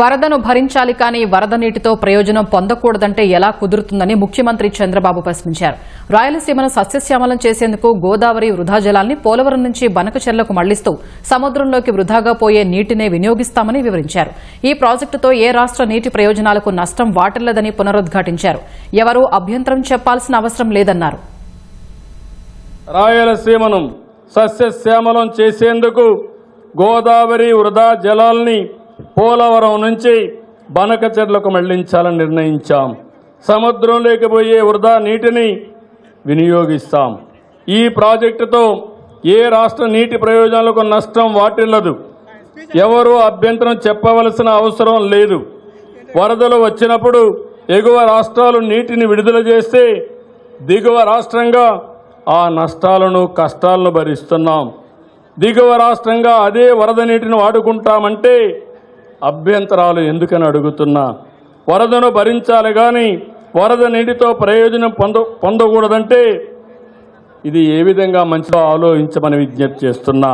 వరదను భరించాలి కానీ వరద నీటితో ప్రయోజనం పొందకూడదంటే ఎలా కుదురుతుందని ముఖ్యమంత్రి చంద్రబాబు ప్రశ్నించారు. రాయలసీమను సస్యశ్యామలం చేసేందుకు గోదావరి వృధా జలాల్ని పోలవరం నుంచి బనకచెర్లకు మళ్ళిస్తూ సముద్రంలోకి వృధాగా పోయే నీటినే వినియోగిస్తామని వివరించారు. ఈ ప్రాజెక్టుతో ఏ రాష్ట్ర నీటి ప్రయోజనాలకు నష్టం వాటిల్లదని పునరుద్ఘాటించారు. ఎవరూ అభ్యంతరం చెప్పాల్సిన అవసరం లేదన్నారు. రాయలసీమను సస్యశ్యామలం చేసేందుకు గోదావరి వృధా జలాల్ని పోలవరం నుంచి బనకచెర్లకు మళ్ళించాలని నిర్ణయించాం. సముద్రంలోకి పోయే వృధా నీటిని వినియోగిస్తాం. ఈ ప్రాజెక్టుతో ఏ రాష్ట్ర నీటి ప్రయోజనాలకు నష్టం వాటిల్లదు. ఎవరూ అభ్యంతరం చెప్పవలసిన అవసరం లేదు. వరదలు వచ్చినప్పుడు ఎగువ రాష్ట్రాలు నీటిని విడుదల చేస్తే దిగువ రాష్ట్రంగా ఆ నష్టాలను కష్టాలను భరిస్తున్నాం. దిగువ రాష్ట్రంగా అదే వరద నీటిని వాడుకుంటామంటే అభ్యంతరాలు ఎందుకని అడుగుతున్నా? వరదను భరించాలి కానీ వరద నీటితో ప్రయోజనం పొంద పొందకూడదంటే ఇది ఏ విధంగా మంచిగా ఆలోచించమని విజ్ఞప్తి చేస్తున్నా.